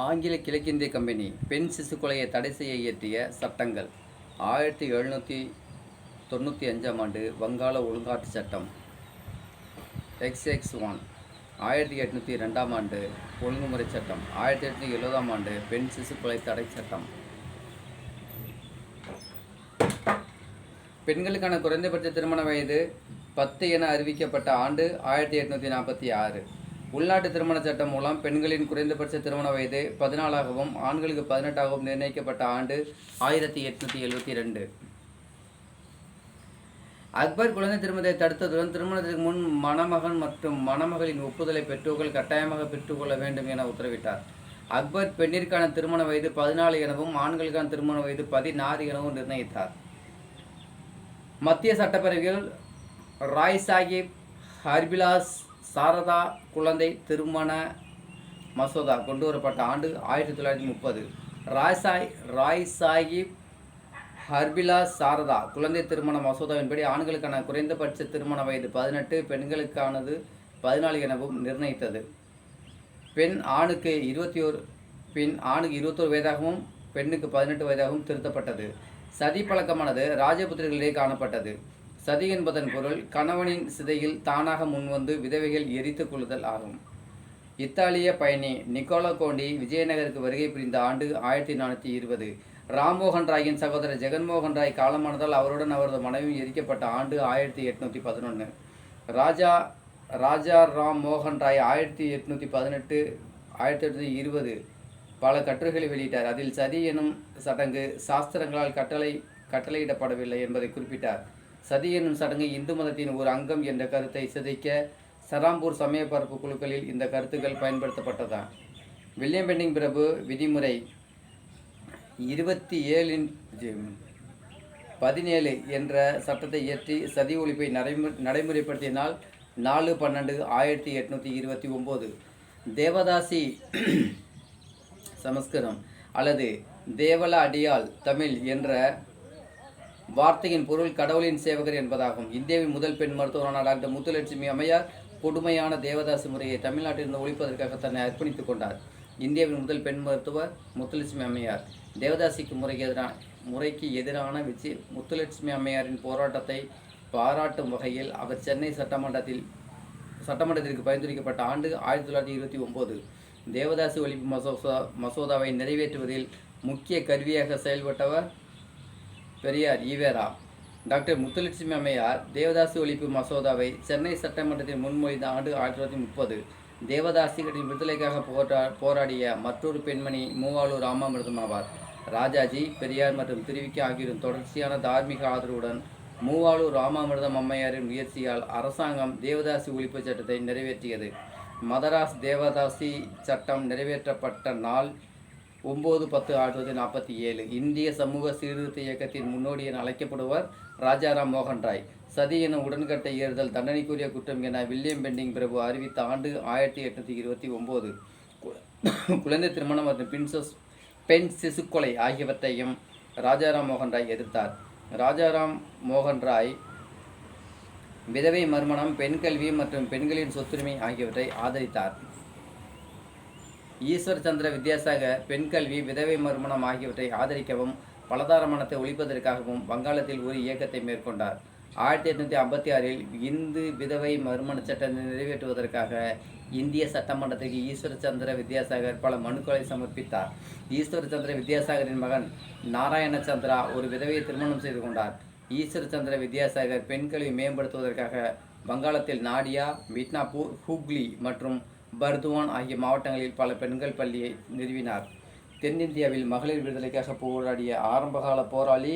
ஆங்கில கிழக்கிந்திய கம்பெனி பெண் சிசு கொலையை தடை செய்ய இயற்றிய சட்டங்கள். ஆயிரத்தி எழுநூற்றி தொண்ணூற்றி அஞ்சாம் ஆண்டு வங்காள ஒழுங்காற்று சட்டம். எக்ஸ் எக்ஸ் ஒன் ஆயிரத்தி எட்நூற்றி ரெண்டாம் ஆண்டு ஒழுங்குமுறை சட்டம். ஆயிரத்தி எட்நூற்றி எழுபதாம் ஆண்டு பெண் சிசு கொலை தடை சட்டம். பெண்களுக்கான குறைந்தபட்ச திருமண வயது பத்து என அறிவிக்கப்பட்ட ஆண்டு ஆயிரத்தி எட்நூற்றி நாற்பத்தி ஆறு. உள்நாட்டு திருமண சட்டம் மூலம் பெண்களின் குறைந்தபட்ச திருமண வயது பதினாலாகவும் ஆண்களுக்கு பதினெட்டாகவும் நிர்ணயிக்கப்பட்ட ஆண்டு ஆயிரத்தி எட்நூற்றி எழுபத்தி ரெண்டு. அக்பர் குழந்தை திருமணத்தை தடுத்ததுடன் திருமணத்திற்கு முன் மணமகன் மற்றும் மணமகளின் ஒப்புதலை பெற்றோர்கள் கட்டாயமாக பெற்றுக்கொள்ள வேண்டும் என உத்தரவிட்டார். அக்பர் பெண்ணிற்கான திருமண வயது பதினாலு எனவும் ஆண்களுக்கான திருமண வயது பதினாறு எனவும் நிர்ணயித்தார். மத்திய சட்டப்பேரவையில் ராய் சாஹிப் ஹர்பிலாஸ் சாரதா குழந்தை திருமண மசோதா கொண்டு வரப்பட்ட ஆண்டு ஆயிரத்தி தொள்ளாயிரத்தி முப்பது. ராய் சாய் ராய் சாஹிப் ஹர்பிலாஸ் சாரதா குழந்தை திருமண மசோதாவின்படி ஆண்களுக்கான குறைந்தபட்ச திருமண வயது பதினெட்டு பெண்களுக்கானது பதினாலு எனவும் நிர்ணயித்தது. பெண் ஆணுக்கு இருபத்தி ஒரு பெண் ஆணுக்கு இருபத்தோரு வயதாகவும் பெண்ணுக்கு பதினெட்டு வயதாகவும் திருத்தப்பட்டது. சதி பழக்கமானது ராஜபுத்திரிகளிடையே காணப்பட்டது. சதி என்பதன் பொருள் கணவனின் சிதையில் தானாக முன்வந்து விதவைகள் எரித்து கொள்ளுதல் ஆகும். இத்தாலிய பயணி நிக்கோலா கோண்டி விஜயநகருக்கு வருகை புரிந்த ஆண்டு ஆயிரத்தி நானூற்றி இருபது. ராம்மோகன் ராயின் சகோதரர் ஜெகன்மோகன் ராய் காலமானதால் அவருடன் அவரது மனைவி எரிக்கப்பட்ட ஆண்டு ஆயிரத்தி எட்நூற்றி பதினொன்று ராஜா ராஜா ராம் மோகன் ராய் ஆயிரத்தி எட்நூற்றி பதினெட்டு ஆயிரத்தி எட்நூற்றி இருபது. பல கட்டுரைகளை வெளியிட்டார். அதில் சதி எனும் சடங்கு சாஸ்திரங்களால் கட்டளை கட்டளையிடப்படவில்லை என்பதை குறிப்பிட்டார். சதி எனும் சடங்கு இந்து மதத்தின் ஒரு அங்கம் என்ற கருத்தை சிதைக்க சராம்பூர் சமய பரப்பு குழுக்களில் இந்த கருத்துக்கள் பயன்படுத்தப்பட்டதா? வில்லியம் பெண்டிங் பிரபு விதிமுறை இருபத்தி ஏழின் பதினேழு என்ற சட்டத்தை இயற்றி சதி ஒழிப்பை நடைமு நடைமுறைப்படுத்தினால் நாலு பன்னெண்டு ஆயிரத்தி எட்நூற்றி இருபத்தி ஒம்பது. தேவதாசி சமஸ்கிருதம் அல்லது தேவல அடியாள் தமிழ் என்ற வார்த்தையின் பொருள் கடவுளின் சேவகர் என்பதாகும். இந்தியாவின் முதல் பெண் மருத்துவரான டாக்டர் முத்துலட்சுமி அம்மையார் கொடுமையான தேவதாசி முறையை தமிழ்நாட்டிலிருந்து ஒழிப்பதற்காக தன்னை அர்ப்பணித்துக் கொண்டார். இந்தியாவின் முதல் பெண் மருத்துவர் முத்துலட்சுமி அம்மையார். தேவதாசிக்கு முறைக்கு எதிரான முறைக்கு எதிரான விஜி முத்துலட்சுமி அம்மையாரின் போராட்டத்தை பாராட்டும் வகையில் அவர் சென்னை சட்டமன்றத்தில் சட்டமன்றத்திற்கு பரிந்துரைக்கப்பட்ட ஆண்டு ஆயிரத்தி தொள்ளாயிரத்தி இருபத்தி ஒம்பது தேவதாசி ஒழிப்பு மசோதா மசோதாவை நிறைவேற்றுவதில் முக்கிய கருவியாக செயல்பட்டவர் பெரியார் ஈவேரா டாக்டர் முத்துலட்சுமி அம்மையார் தேவதாசி ஒழிப்பு மசோதாவை சென்னை சட்டமன்றத்தில் முன்மொழிந்த ஆண்டு ஆயிரத்தி தொள்ளாயிரத்தி முப்பது தேவதாசிகளின் விடுதலைக்காக போரா போராடிய மற்றொரு பெண்மணி மூவாளூர் ராமாமிர்தம் ஆவார். ராஜாஜி பெரியார் மற்றும் திருவிக்கி ஆகியோரின் தொடர்ச்சியான தார்மீக ஆதரவுடன் மூவாளூர் ராமாமிர்தம் அம்மையாரின் முயற்சியால் அரசாங்கம் தேவதாசி ஒழிப்பு சட்டத்தை நிறைவேற்றியது. மதராஸ் தேவதாசி சட்டம் நிறைவேற்றப்பட்ட நாள் ஒம்பது பத்து ஆயிரத்தி தொள்ளாயிரத்தி நாற்பத்தி ஏழு. இந்திய சமூக சீர்திருத்த இயக்கத்தின் முன்னோடி என அழைக்கப்படுவர் ராஜாராம் மோகன் ராய். சதி என உடன்கட்டை ஏறுதல் தண்டனைக்குரிய குற்றம் என வில்லியம் பெண்டிங் பிரபு அறிவித்த ஆண்டு ஆயிரத்தி எட்நூற்றி இருபத்தி ஒம்பது. குழந்தை திருமணம் மற்றும் பின்சஸ் பெண் சிசுக்கொலை ஆகியவற்றையும் ராஜாராம் மோகன் ராய் எதிர்த்தார். ராஜாராம் மோகன் ராய் விதவை மறுமணம் பெண் கல்வி மற்றும் பெண்களின் சொத்துரிமை ஆகியவற்றை ஆதரித்தார். ஈஸ்வர் சந்திர வித்யாசாகர் பெண் கல்வி விதவை மறுமணம் ஆகியவற்றை ஆதரிக்கவும் பலதார மனத்தை ஒழிப்பதற்காகவும் வங்காளத்தில் ஒரு இயக்கத்தை மேற்கொண்டார். ஆயிரத்தி எட்நூற்றி ஐம்பத்தி ஆறில் இந்து விதவை மறுமண சட்டத்தை நிறைவேற்றுவதற்காக இந்திய சட்டமன்றத்திற்கு ஈஸ்வர சந்திர வித்யாசாகர் பல மனுக்களை சமர்ப்பித்தார். ஈஸ்வர சந்திர வித்யாசாகரின் மகன் நாராயண சந்திரா ஒரு விதவையை திருமணம் செய்து கொண்டார். ஈஸ்வர சந்திர வித்யாசாகர் பெண் கல்வி மேம்படுத்துவதற்காக வங்காளத்தில் நாடியா மிட்னாப்பூர் ஹூக்லி மற்றும் பர்துவான் ஆகிய மாவட்டங்களில் பல பெண்கள் பள்ளியை நிறுவினார். தென்னிந்தியாவில் மகளிர் விடுதலைக்காக போராடிய ஆரம்பகால போராளி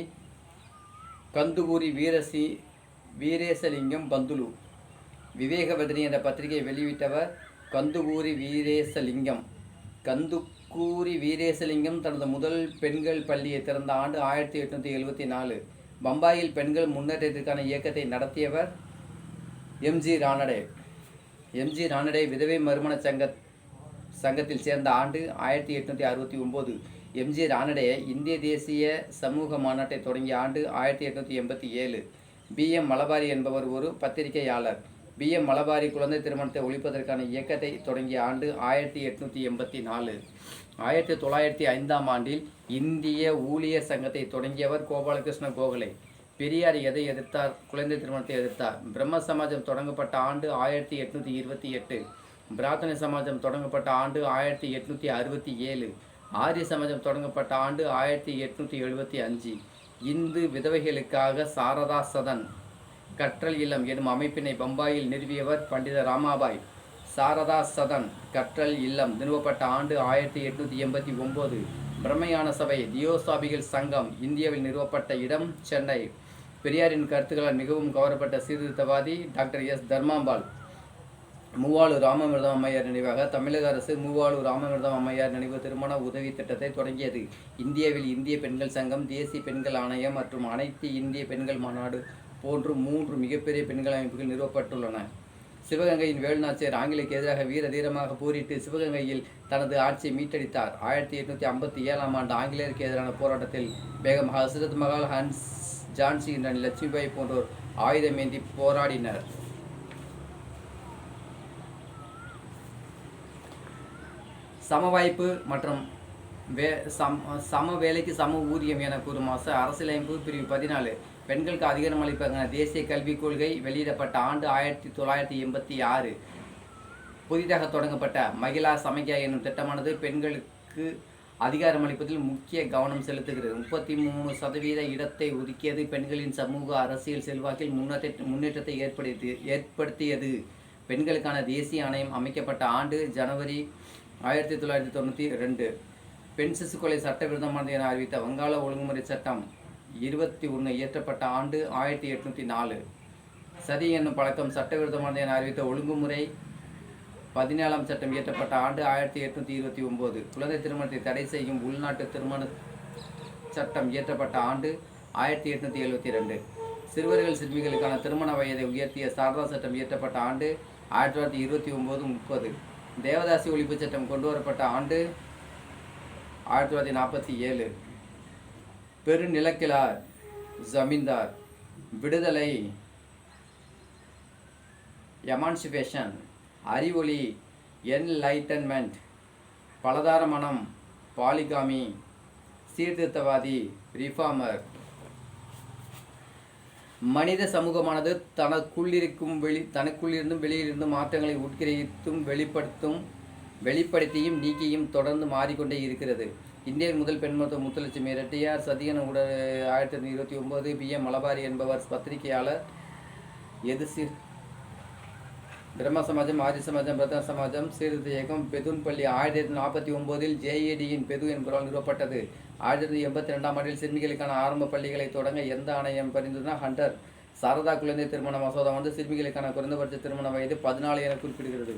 கந்துகூரி வீரசி வீரேசலிங்கம் பந்துலு. விவேகவதனி என்ற பத்திரிகையை வெளியிட்டவர் கந்துகூரி வீரேசலிங்கம். கந்துக்கூரி வீரேசலிங்கம் தனது முதல் பெண்கள் பள்ளியை திறந்த ஆண்டு ஆயிரத்தி எட்நூற்றி எழுபத்தி நாலு பம்பாயில் பெண்கள் முன்னேற்றத்திற்கான இயக்கத்தை நடத்தியவர் எம்ஜி ராணடே. எம்ஜி ரானடே விதவை மறுமண சங்க சங்கத்தில் சேர்ந்த ஆண்டு ஆயிரத்தி எட்நூற்றி அறுபத்தி ஒம்பது. எம்ஜி ரானடே இந்திய தேசிய சமூக மாநாட்டை தொடங்கிய ஆண்டு ஆயிரத்தி எட்நூற்றி எண்பத்தி ஏழு. பி எம் மலபாரி என்பவர் ஒரு பத்திரிகையாளர். பி எம் மலபாரி குழந்தை திருமணத்தை ஒழிப்பதற்கான இயக்கத்தை தொடங்கிய ஆண்டு ஆயிரத்தி எட்நூற்றி எண்பத்தி நாலு. ஆயிரத்தி தொள்ளாயிரத்தி ஐந்தாம் ஆண்டில் இந்திய ஊழியர் சங்கத்தை தொடங்கியவர் கோபாலகிருஷ்ண கோகலே. பெரியார் எதை எதிர்த்தார்? குழந்தை திருமணத்தை எதிர்த்தார். பிரம்ம சமாஜம் தொடங்கப்பட்ட ஆண்டு ஆயிரத்தி எட்நூற்றி இருபத்தி எட்டு. பிரார்த்தனை சமாஜம் தொடங்கப்பட்ட ஆண்டு ஆயிரத்தி எட்நூற்றி அறுபத்தி ஏழு. ஆரிய சமாஜம் தொடங்கப்பட்ட ஆண்டு ஆயிரத்தி எட்நூற்றி எழுபத்தி அஞ்சு. இந்து விதவைகளுக்காக சாரதா சதன் கற்றல் இல்லம் எனும் அமைப்பினை பம்பாயில் நிறுவியவர் பண்டித ராமாபாய். சாரதா சதன் கற்றல் இல்லம் நிறுவப்பட்ட ஆண்டு ஆயிரத்தி எட்நூற்றி எண்பத்தி ஒம்பது. பிரம்மையான சபை தியோசாபிகள் சங்கம் இந்தியாவில் நிறுவப்பட்ட இடம் சென்னை. பெரியாரின் கருத்துக்களால் மிகவும் கவரப்பட்ட சீர்திருத்தவாதி டாக்டர் எஸ். தர்மாம்பாள். மூவாளூர் ராமமிர்தம் அம்மையார் நினைவாக தமிழக அரசு மூவாளூர் ராமமிர்தம் அம்மையார் நினைவு திருமண உதவி திட்டத்தை தொடங்கியது. இந்தியாவில் இந்திய பெண்கள் சங்கம் தேசிய பெண்கள் ஆணையம் மற்றும் அனைத்து இந்திய பெண்கள் மாநாடு போன்று மூன்று மிகப்பெரிய பெண்கள் அமைப்புகள் நிறுவப்பட்டுள்ளன. சிவகங்கையின் வேலுநாச்சியர் ஆங்கிலேயருக்கு எதிராக வீர தீரமாக போரிட்டு சிவகங்கையில் தனது ஆட்சியை மீட்டடித்தார். ஆயிரத்தி எட்நூற்றி ஐம்பத்தி ஏழாம் ஆண்டு ஆங்கிலேயருக்கு எதிரான போராட்டத்தில் பேகம் ஹசரத் மகால் ஹன்ஸ் ஜான்சி ராணி லட்சுமிபாய் போன்றோர் ஆயுதமேந்தி போராடினர். சமவாய்ப்பு மற்றும் வே சம் சம வேலைக்கு சம ஊதியம் என கூறும் அச அரசியலமைப்பு பிரிவு பதினாலு. பெண்களுக்கு அதிகாரம் அளிப்பதற்கான தேசிய கல்விக் கொள்கை வெளியிடப்பட்ட ஆண்டு ஆயிரத்தி தொள்ளாயிரத்தி எண்பத்தி ஆறு. புதிதாக தொடங்கப்பட்ட மகிழா சமைக்கா என்னும் திட்டமானது பெண்களுக்கு அதிகாரம் அளிப்பதில் முக்கிய கவனம் செலுத்துகிறது. முப்பத்தி மூணு சதவீத இடத்தை ஒதுக்கியது பெண்களின் சமூக அரசியல் செல்வாக்கில் முன்னேற்ற முன்னேற்றத்தை ஏற்படுத்தி ஏற்படுத்தியது. பெண்களுக்கான தேசிய ஆணையம் அமைக்கப்பட்ட ஆண்டு ஜனவரி ஆயிரத்தி தொள்ளாயிரத்தி தொண்ணூற்றி ரெண்டு. பெண் சிசு கொலை சட்டவிரோதமானது என அறிவித்த வங்காள ஒழுங்குமுறை சட்டம் இருபத்தி ஒன்று இயற்றப்பட்ட ஆண்டு ஆயிரத்தி எட்நூற்றி நாலு. சதி என்னும் பழக்கம் சட்டவிரோதமானது என அறிவித்த ஒழுங்குமுறை பதினேழாம் சட்டம் இயற்றப்பட்ட ஆண்டு ஆயிரத்தி எட்நூற்றி இருபத்தி ஒம்பது. குழந்தை திருமணத்தை தடை செய்யும் உள்நாட்டு திருமண சட்டம் இயற்றப்பட்ட ஆண்டு ஆயிரத்தி எட்நூற்றி எழுபத்தி ரெண்டு சிறுவர்கள் சிறுமிகளுக்கான திருமண வயதை உயர்த்திய சாரதா சட்டம் இயற்றப்பட்ட ஆண்டு ஆயிரத்தி தொள்ளாயிரத்தி இருபத்தி ஒம்பது முப்பது. தேவதாசி ஒழிப்பு சட்டம் கொண்டு வரப்பட்ட ஆண்டு ஆயிரத்தி தொள்ளாயிரத்தி நாற்பத்தி ஏழு. பெருநிலக்கிழார் ஜமீன்தார் விடுதலை எமான்சிபேஷன் அறிவொளி என்லைட்டன்மெண்ட் பலதார மனம் பாலிகாமி சீர்திருத்தவாதி ரிஃபார்மர் மனித சமூகமானது தனக்குள்ளிருக்கும் வெளி தனக்குள்ளிருந்தும் வெளியிலிருந்தும் மாற்றங்களை உட்கிரகித்தும் வெளிப்படுத்தும் வெளிப்படுத்தியும் நீக்கியும் தொடர்ந்து மாறிக்கொண்டே இருக்கிறது. இந்திய முதல் பெண் மருத்துவ முத்துலட்சுமி ரெட்டியார் சதியன உட ஆயிரத்தி தொள்ளாயிரத்தி இருபத்தி ஒன்பது பி எம் மலபாரி என்பவர் பத்திரிகையாளர் எது பிரம்ம சமாஜம் ஆரிய சமாஜம் பிரதம சமாஜம் சீர்திருத்த இயக்கம் பெதுன் பள்ளி ஆயிரத்தி எட்நூத்தி நாற்பத்தி ஒன்பதில் ஜேஏடியின் பெது என்பவரால் நிறுவப்பட்டது. ஆயிரத்தி தொள்ளாயிரத்தி எண்பத்தி ரெண்டாம் ஆண்டில் சிறுமிகளுக்கான ஆரம்ப பள்ளிகளை தொடங்க எந்த ஆணையம் பரிந்துனா ஹண்டர். சாரதா குழந்தை திருமண மசோதா வந்து சிறுமிகளுக்கான குறைந்தபட்ச திருமண வயது பதினாலு என குறிப்பிடுகிறது.